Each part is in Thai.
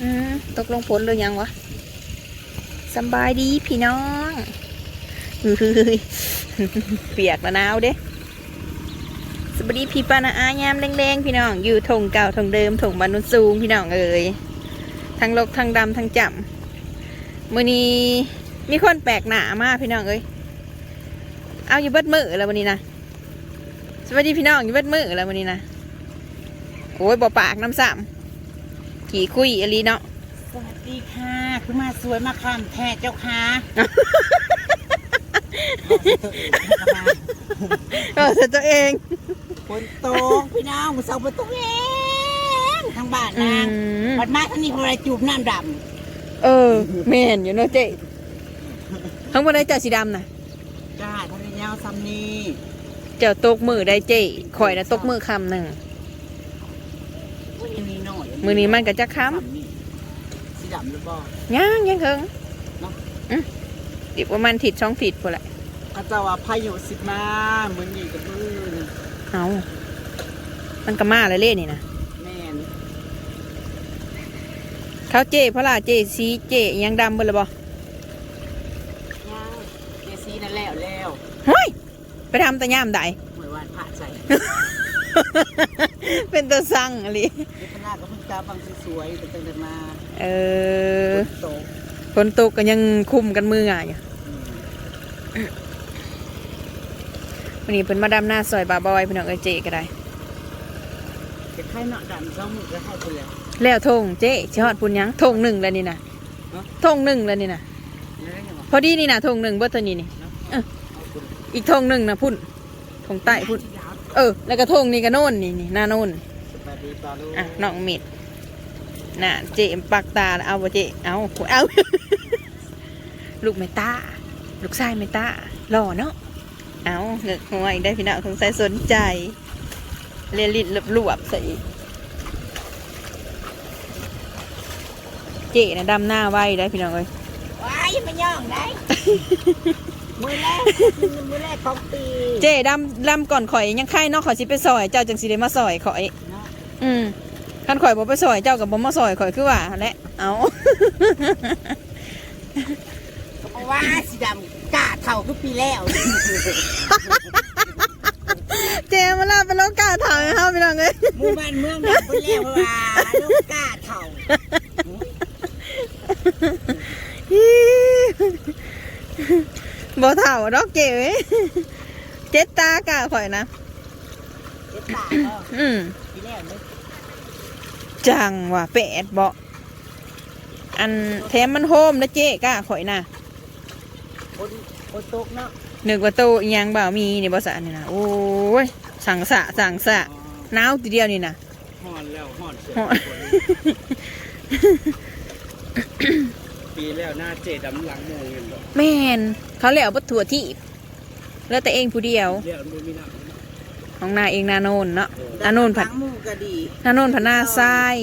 อืมตกลงผลหรือยังวะสบายดีพี่น้องอื้อหือเปียกแล้วนาวเด้สวัสดีพี่ปานาอายามแดงๆพี่น้อง อยู่ทงเก่าทงเดิมทงบรรนุสูงพี่น้องเอ่ยทั้งลกทั้งดำทั้งจำมือนี้มีคนแปลกหน้ามากพี่น้องเอ้ยเอาอยู่เบิดมือแล้ววันนี้นะสวัสดีพี่น้องอยู่เบิดมือแล้ววันนี้นะโอ้ยบ่ปากน้ำซ้ำ ขี่คุยอหลีเนาะสวัสดีค่ะคือมาสวยมาคำแท้เจ้าค่ะเออแต่ตัวเองฝนตกพี่น้องมือเสาฝนตกเองทางบ้านอืนางมบัดมาท่างนี้พอไรจูบน้ำดเออแม่นอยู่เนาะเจ๊ทั้งบนได้เจ้าสีดำนะำจ้าท่านนี้ยาวซ้ำนี้เจ้าตกมือได้เจ๊ข่อยนะตกมือคำหนึ่งอุ้ยยัง มีหน่อยมือนี้มันก็จะค้นี่สีดำหรือบ่ำย่างยังเถิงเนาะอืมอีกประมาณถิดช่องถิดพอแหละอาจารย์ว่าพายุสิมาเหมือนนี่กับมือนี่เอามันก็มาแล้วเล่นี่นะแม่นเขาเจ๊เพราะล่ะเจ๊สีเจ๊ยังดำเบ่เลยบ่ย่างเจซีนั่นแล้วแล้วเฮ้ยไปทำแต่ย่ามใดหมวยวันพระใจเป็นตัวสั่งอะไร เด็กขนาดก็เพิ่งตาฟังสวยๆเป็นจังๆมาเอฝอนตกฝนตกก็ยังคุมกันมืออะอยู่อืมวันนี้เพิ่นมาดำหน้าซอยบาบอยพี่น้องเอ้ยเจ๊ก็ได้จะไข่เนาะดำสองมือก็ให้ไปเลยแล้วทงเจ๊ชิฮอดปุ่นยังทงหนึ่งแล้วนี่นะฮะทงหนึ่งแล้วนี่นะนี่ได้ยังไงพอดีนี่นะทงหนึ่งเบิร์ตนี้นี่เอออีกทงหนึ่งนะพุ่นทงใต้พุ่นเออ แล้วก็ทงนี่ก็โน่นนี่นี่หน้าโน่นสวัส ดีปลาลูกอะน้องมิดน่ะเจ๊ปักตาแล้วเอาบ่เจ๊เอาเอาลูกเมตาลูกชายเมตาหล่อเนาะเอาเงึกหัวอีกได้พี่น้องสงสัยสนใจเรียนลิ้นหลวบๆใส่อีกเจ๊นะดำหน้าไว้ได้พี่น้องเอ้ยว้ายมันย่องได้มือแรกมือแรกของปี เจ๊ดำดำก่อนข่อยยังไข่เนอกข่อยสิไปซอย เจ้าจังสิได้มาซอยข่อยเนาะ อืมคันข่อยบ่ไปซอยเจ้ากับบ่มาซอยข่อยคือว่าหั่นแหละเอาก็บอกว่าสีดำกล้าเท่าทุกปีแล้วเจมาลาเป็นโลกาถามให้เฮาพี่น้องเอ้ยหมู่บ้านเมืองดำไปแล้วว่าลูกกล้าเท่าบ่เท่าดอกเก๋เอ้ยเจ็ดตากะข่อยนะเด็ดตาก็อืมปีแล้วเลย จังว่ะแปดบ่อันแถมมันโฮมนะเจ๊กะข่อยนะคนคนตกเนาะนึกว่าโตอีหยังบ่ามีนี่บ่สะนี่นะโอ้ยสั่งสะสั่งสะหนาวทีเดียวนี่นะห่อนแล้วห่อนเสืฮ้อนปีแล้วหน้าเจดำหลังโมงเงินหรอแม่นเขาแล้วบ่ทั่วที่แล้วแต่เองผู้เดียวเดี๋ยวมันมีห นักของนาเองนาโนนเนาะนาโนนผัดหลังมูก็ดีนาโนนผัดหน้าทราย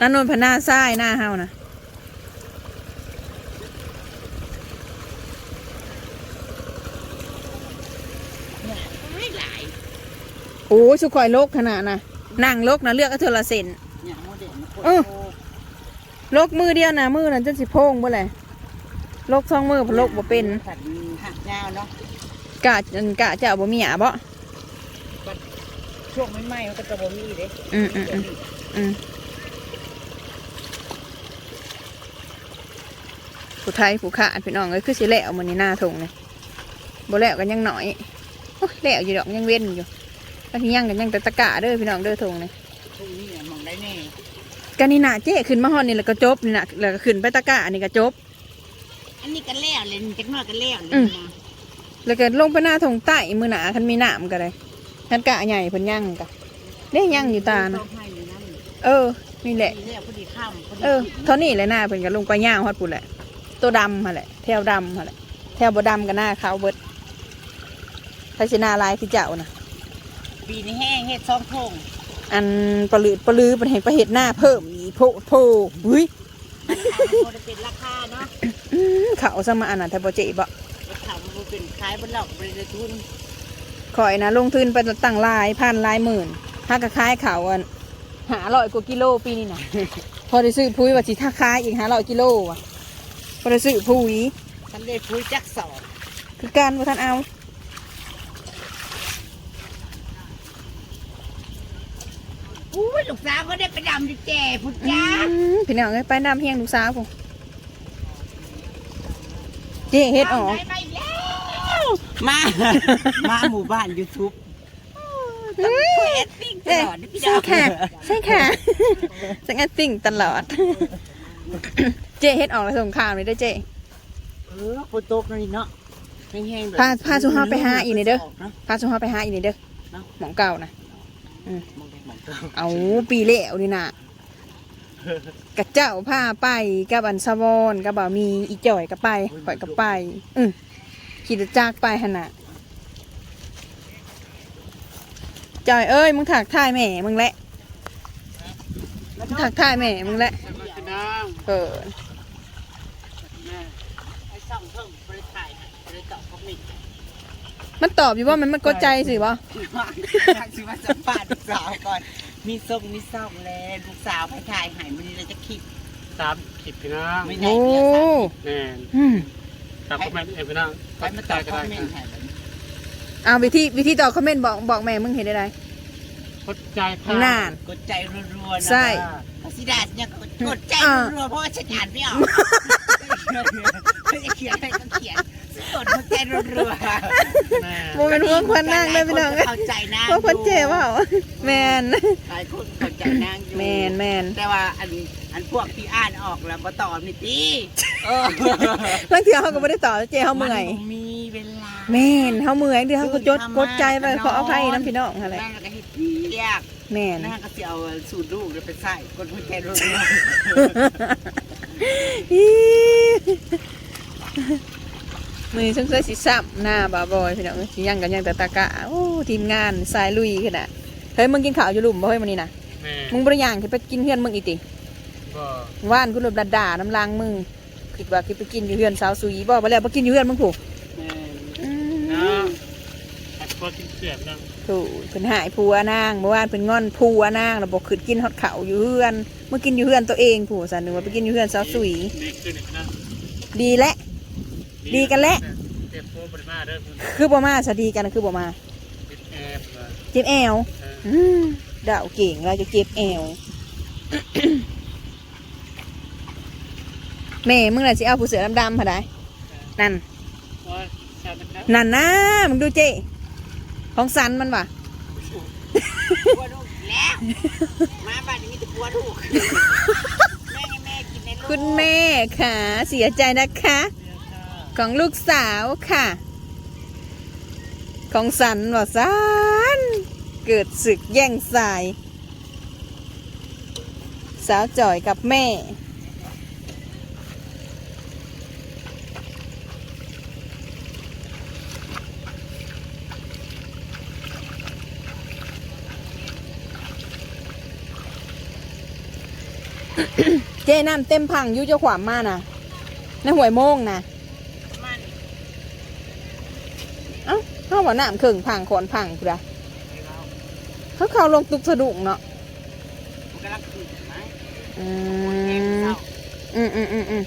นาโนนผัดหน้าทรายหน้าเฮานะไม่หลายโอ้ยสุข่อยโลกขนาดนะนั่งโลกนะเลือกเอาเทอละเซนเนี่ยโมเดลมันคนเออโลกมือเดียวนะมือนั้นจะสิโพงบ่เลยโลกสองมือเพนโลกบ่เป็นผัดหักยาวเนาะ กะอันกะจะเอาบ่มีหยาบ่ช่วงไม่ไหม้มันก็จะบ่มีเด้อืมอืมอืมอืมผู้ไทยผู้ขาดพี่น้องเอ้ยคือสิแล้วมื้อนี้หน้าทงเลยบ่แล้วกันยังหน่อยโอ้ยแล้วอยู่ดอกยังเว้นอยู่ก็ที่ยังกันยังแต่ตะกะเด้อพี่น้องเด้อทงเลยพรุ่งนี้อะมองได้แน่ก็นี่น่ะเจ๊ขึ้นมาฮอดนี่แล้วก็จบนี่น่ะแล้วก็ขึ้นไปตะกะนี่ก็จบ อันนี้กันแล้วเลยจักหน้อยกันแล้วอืนี่มนะ แล้วก็ลงไปหน้าทงใต้มือหนาคันมีน้ำก็ได้คันกะใหญ่เพิ่นยั่งกะเด้ยั่งอยู่ตานะต้องให้อยู่นั่นเออ นี่แหละดีแล้วพอดีข้ามพอดีเออเท่านี้แหละหน้าเพิ่นก็ลงไปย่างฮอดปุ่นแหละ ตัวดำหั่นแหละ แถวดำหั่นแหละ แถวบ่ดำก็หน้าขาวเบิดถ้าสิหน้าลายคือเจ้านะปีนี้แห้งเฮ็ดซองทงอันปลืดปลือเป็นเห็นประเห็ดหน้าเพิ่มอีโพโพอุ้ยมันบ่ได้เป็นราคาเนาะอื้อเขาสมาอันน่ะแต่บ่เจ๊บ่ราคามันบ่ เป็นขายบ่หลอกบ่ได้ทุนข่อยนะลงทุนไปตั้งหลายพันหลายหมื่นถ้าก็ขายเขาอันหาร้อยกว่ากิโลปีนี้นะพอได้ซื้อพุ้ยว่าสิท่าคายอีกหาร้อยกิโลว่ะพอได้ซื้อพุ้ยฉันได้พูดจักสอบคือการว่าท่านเอาอุ้ยลูกสาวก็ได้ไปดำดิเจพุทธจ้าอืมพี่น้องเอ้ยไปน้ำเฮียงลูกสาวผมเจ๊เฮ็ดออกไปแล้ว มา มาหมู่บ้านยูทูบต้องเปิดติ้งตเอ้ยลอดนะพี่ใช่ดาวค่ะ ใช่ค่ะสังเกตติ้งตลอด เจ๊เฮ็ดออกแล้วส่งข่าวเลยได้อเจ๊เออฝนตกนี่เนาะแห้งๆแบบพาพาสุภาพไปหาอีกหน่อยเด้อเนาะพาสุภาพไปหาอีกนี่เด้อเนาะหมองเก่านะมองไปมองไปเอาปีเล้วนี่น่ะกระเจ้าพาไปกับอันสะวอนกับบ่ามีอีจ่อยก็ไปข่อยก็ไป อือ ขี่รถจักรไปหั่นน่ะจ่อยเอ้ยมึงถักท่ายแม่มึงแหละมึงถักท่ายแม่มึงแหละเออไอ้ช่องเพิ่งบริถ่ายบริตอบคอมเมนต์มันตอบอยู่ว่ามันมันกดใจสิบ่ทางสิว่าสัมภาษณ์ลูกสาวก่อน มีส่งมีส่องแล้วลูกสาวไปถ่ายใหายมันนี้เราจะคลิปสามขีดพี่น้องไม่ได้โอ้เดียวสามแน่ นอืมตามคอมเมนต์เอ็มพี่น้องไปมาตอบคอมเมนต์ให้มันเอาวิธีวิธีตอบคอมเมนต์บอกบอกแม่มึงเห็นได้ไรกดใจค่ะนาน กดใจรัวๆนะใช่อาซิดาสเนี่ยกดใจอ่ารัวๆเพราะว่าฉันอ่านไม่ออกฉันจะเขียนอะไรก็เขียนฉัน กดหัวใจรัวๆแน่โมเป็นห่วงคนนั่งเลยพี่น้องหลายคเข้าใจนางเพราะคนเจ็บว่าแมนหลายคนเข้าใจนางอยู่แมนแมนแต่ว่าอันอันพวกที่อ่านออกแล้วมาตอบนี่ตีเออบางทีเขาก็ไม่ได้ตอบเจ๊เขาเมื่อยนมีเวลา แม่นเขาเมื่อยเดี๋ยวเขาก็จดกดใจไปขออภัยน้ำพี่น้องอะไรนั่งแล้วก็เฮ็ดเรียกแม่นนั่งก็สิเอาสูตรลูกแล้วไปใส่กดหัวใจรัวอี มือช่างเสื้อสีซ้ำหน้าบาบอยพี่น้องสิยังกันยังแต่ตะกะโอ้ทีมงานสายลุยขนาดเฮ้ยมึงกินข้าวอยู่หลุมบ่เฮ้ยมันนี่นะแม่มึงบริย่างคือไปกินเฮือนมึงอีติก็ว่านกูหลุมด่าๆน้ำลางมึงคิดว่าคิดไปกินอยู่เฮือนสาวสุยบ่ไปแล้วไปกินอยู่เฮือนมึงผูกแม่อืมนะไอ้พวกกินเสียบนะถูกเพิ่นหายผัวนางเมื่อวานเพิ่นงอนผัวนางแล้วบอกขึ้นกินฮอดเขาวอยู่เฮือนเมื่อกินอยู่เฮือนตัวเองผัวสันนึกว่าไปกินอยู่เฮือนสาวสุยดีขึ้นอีกนะดีและ ดีกันแล้ว เจ็บโป๊บริมาเด้อคุณคือบ่มาสะดีกันนะคือบ่มาติดแอบเลยเจ็บแอวเอออืมดาวเก่งเราจะเจ็บแอว แม่มึงน่ะสิเอาผู้เสือดำๆพะได้นั่น โอ้ยชาตินะครับนั่นนะมึงดูเจ้ของสันมันว่ะๆกลัวลูกอีกแล้ว มาบ้านนี้มีแต่กลัวลูก แม่ให้แม่กินในลูกคุณแม่ค่ะ เสียใจนะคะ ของลูกสาวค่ะ ของสันว่าสันเกิดศึกแย่งสาย สาวจ่อยกับแม่ เจ้น้ำเต็มพังยุจ้าขวามมานะในหวยโมงนะ มัน เอ้าเขาว่าน้ำเข่งพังขอนพังกูละเขาเขาลงตุกสะดุ้งเนาะมันกำลังขึ้นไหมอืเอ็มมเศร้าอืมอืมอืมอืม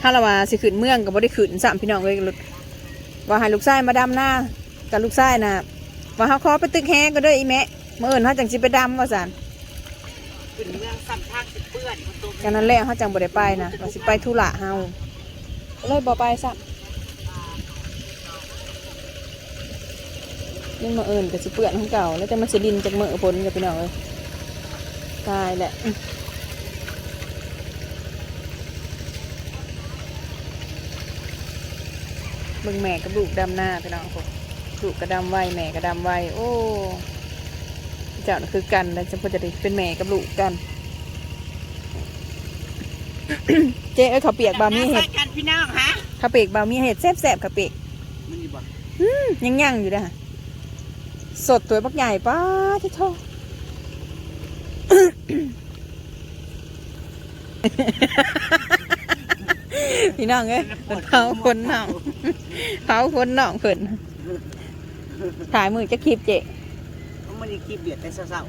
ถ้าเราว่าสิขึ้นเมืองก็บ่ได้ขึ้นสามพี่น้องเลยลุดว่าให้ลูกชายมาดำหน้ากับลูกชายนะว่าเขาขอไปตึกแฮก็เด้ออีแม่เมื่ออื่นเขาจังสิไปดำว่าสันขึ้นเมืองซ้ำทางสิเปื้อนประตูกันนั้นแหละเขาจังบ่ได้ไปนะว่าสิไปธุระเฮา เลยบ่ไปซ้ำนี่มาเอิญกับสิเปื่อนของเก่า แล้วแต่มันสิดินจากเมื่อพ้นกับพี่น้องเลยตายแหละอื้อเบิ่งแม่กับลูกดำหน้าพี่น้องผมลูกก็ดำไวแม่ก็ดำไวโอ้ เจ้าน่ะคือกันแล้วจะพิ่นจะได้เป็นแม่กับลูกกัน เจ๊เอ้ยข้าวเปียกบามีเห็ดกันพี่น้องฮะข้าวเปียกบามีเห็ดแซ่บแซ่บๆข้าวเปียกมันอยู่บ่ยังย่างๆอยู่เด้อสดตัวบักใหญ่ป้าที่โทพี่น้องเอ้ยเพิ่นเผาคนน้องเผาคนน้องเพิ่นถ่ายมือจะคลิปเจเพราะมันมีคลิปเบียดแต่เศร้า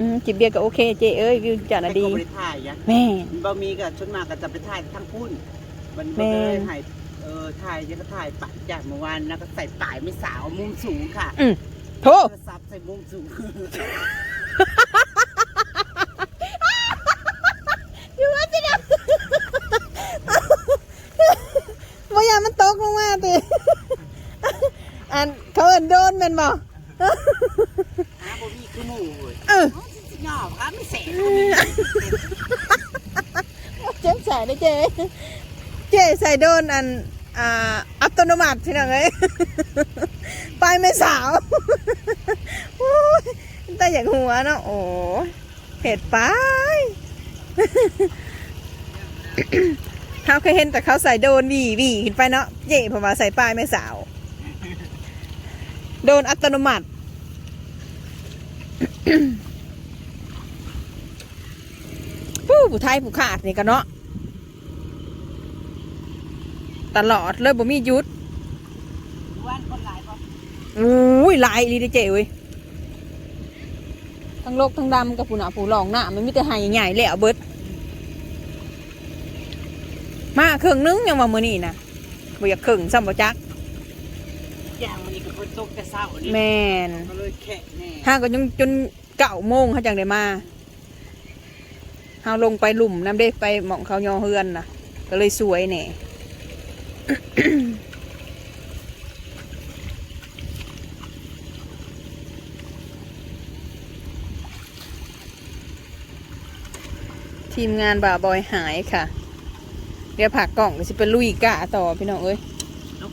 อืมจิบเบียร์ก็โอเคเจเอ้ยวิวจัดๆอะแต่ดีก็บริถ่ายยะแม่บะมีกับชนมากก็จะไปถ่ายทั้งพุ่นมันแม่มันก็เลยถ่ายเออถ่ายยังก็ถ่ายปะจากเมื่อวานนะก็ใส่ป่ายไม่สาวมุมสูงค่ะโทโทรศัพท์ใส่มุมสูงอยู่ว่าจะดับว่ายามันตกลงมาติอันเขาเอินโดนแมันบ่ หาบ่มีคือหมู่เว้ยเอออ๋อสิหยอบครับไม่แสนเจ๊ใส่ได้เจ๊เจ๊ใส่โดนอันอ่าอัตโนมัติพี่น้องเอ้ยไปไม่สาวโอ้ยแต่อยากหัวเนาะโอ้เผ็ดไปเขาเคยเห็นแต่เขาใส่โดนวีวีขึ้นไปเนาะเย่เพราะว่าใส่ป้ายไม่สาว โดนอัตโนมัติ ผู้ผู้ไทยผู้ขาดนี่กันเนาะตลอดเลยบ่มีหยุดวันคนหลายบ่อุ้ยหลายลีเดเจ๋เว้ยทั้งโลกทั้งดำกับผู้หนาผู้หลองหน้ามันมีแต่หายใหญ่ๆแล้วเบิดมาเครื่องนึงยังว่ามื้อนี้นะบ่อยากเครื่องซ้ำบ่จัก อย่างมันนี่ก็เพิ่นตกแต่เช้านี่แม่นก็เลยแค่แน่ห้าก็ยังจนเก้าโมงเขาจังได้มาเฮาลงไปหลุมน้ำเด้ไปหมองเขายอเฮือนน่ะก็เลยสวยแน่ทีมงานบ่าบอยหายค่ะ เดี๋ยวผักกล่องก็สิเป็นลุยกะต่อพี่น้องเอ้ยลู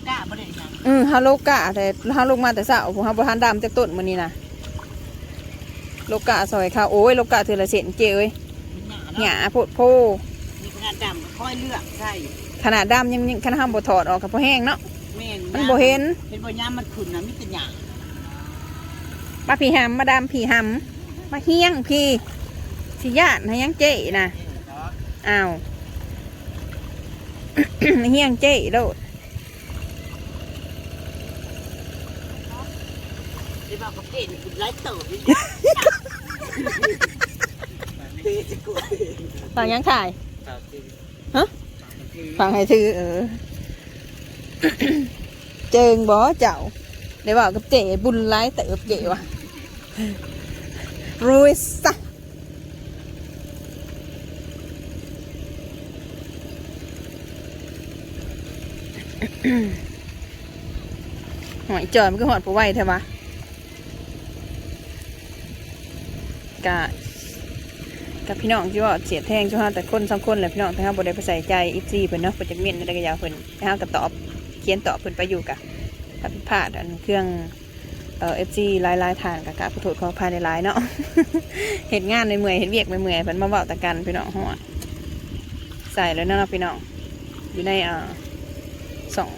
กก้าบ่ได้หยังอืมฮาโลกะแต่ฮาลงมาแต่เช้าผมฮาบ่ทันดำจากต้นมื้อนี้นะโลกะซอยค่ะโอ้ยโลกะเธอละเส้นเจเอ้ยมันหยาหเนาะยาโพดโพ มีขนาดดำค่อยเลือกใช่ขนาดดำยังยังขนาดห้ามบ่ถอดออกกับพอแห้งเนาะแม่นมันบ่เห็นเห็นบ่ยามมันขุ่นน่ะมีแต่หยามาพี่หำมาดามพี่หำมาเฮียงพี่สิญาติให้ยังเจ๊นะอ้าว เฮียงเจ๊โลด ที่ว่าประเภทนี่คือไร้เติบนี่เตะสิกว่าฟังยังถ่ายฮะฟังให้ชื่อเออ เจิงบ่เจ้าได้บอกกับเจ๊บุญร้ายเติบเจ๊วะรวยซะหอยจอยมันก็หอดผู้ไหวใช่ปะ กะกับพี่น้องที่ว่าเสียแทงช่วงแต่คนสองคนแหละพี่น้องแต่ห้าบได้ไปใส่ใจอีซีเพิ่นเนาะเพิ่นจะเมียนอะไรก็ยาวเพิ่นแต่ห้าก็ตอบเขียนตอบเพิ่นไปอยู่กะกับผิพลาดอันเครื่องเอฟซีลายลายทานกะกะผู้โทษขอภายในลายเนาะเห็นงานในเมื่อยเห็นเวียกในเมื่อยเพิ่นมาเว้าตะกันพี่น้องหัวใส่แล้วเนาะพี่น้องอยู่ในอ่อสอง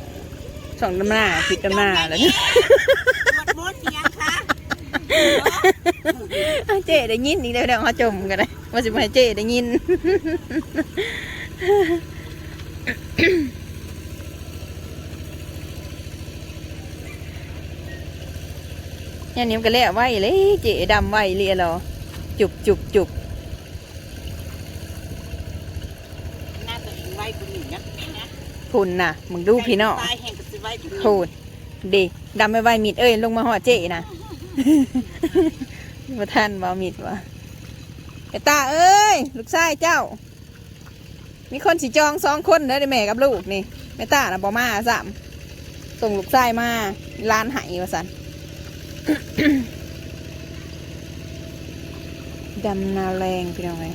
สองดำหน้าผิดดำหน้าแล้วเนี่ย เจ๊ได้ยินอีกแล้วเดี๋ยวเขาจมกันเลยว่าสิมาให้เจ๊ได้ยินยันนี้มันก็แล้วไว้เลยเจ๊ดำไว้เรียเหรอจุบจุบจุบหน้าตัวเองไว้กูนี่นะนะพูนน่ะมึงดูพี่น้องตายแห่งก็สิไว้กูนี่พูนดีดำไม่ไว้มีดเอ้ยลงมาหอดเจ๊นะ มาท่านบามีดวะไอตาเอ้ย ลูกชายเจ้า มีคนสิจองสองคนเด้อได้แม่กับลูกนี่แม่ตาน่ะบอมาสามส่งลูกชายมาร้านไหายว่าสันดำนาแรงพี่น้องไง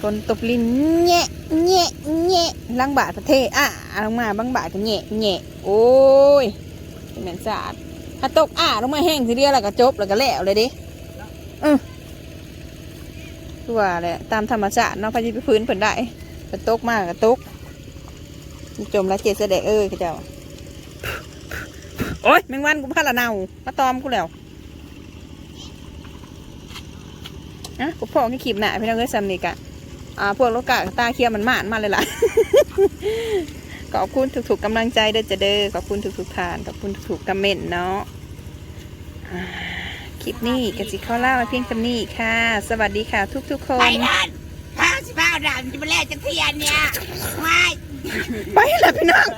คนตบลิ้นแงะแงะแงะลังบาทประเทศอะลงมาบางบาทก็แงะแงะโอ้ยเป็นเหม็นสะอาด ถ้าตกอะลงมาแห้งทีเดียวแล้วก็จบแล้วก็แล้วเลยดิเออคือว่าแหละตามธรรมชาติเนาะพายุไปพื้นเพิ่นได้ก็ตกมากก็ตกจมแล้วเจเสด็จเอ้ยเขาเจ้าโอ้ยแมงวันกูพาละเนามาตอมกูแล้วอะกูพ่อแค่ขีบหนาพี่น้องเอ้ยซัมนี่กะอ่าพวกโลกะตาเคียวมันมานมาเลยล่ะ ขอบคุณถูกๆกำลังใจเด้อจะเด้อขอบคุณถูกๆทานขอบคุณถูกๆกำเม่นเนาะคลิปนี้กะจิข้อล่ามาเพียงคำนี้ค่ะ สวัสดีค่ะทุกๆ คน ไปนั่นข้าวสิบ้าด่านจะมาแลกจะเทียนเนี่ยไม่ไปเล้วพี่น้อง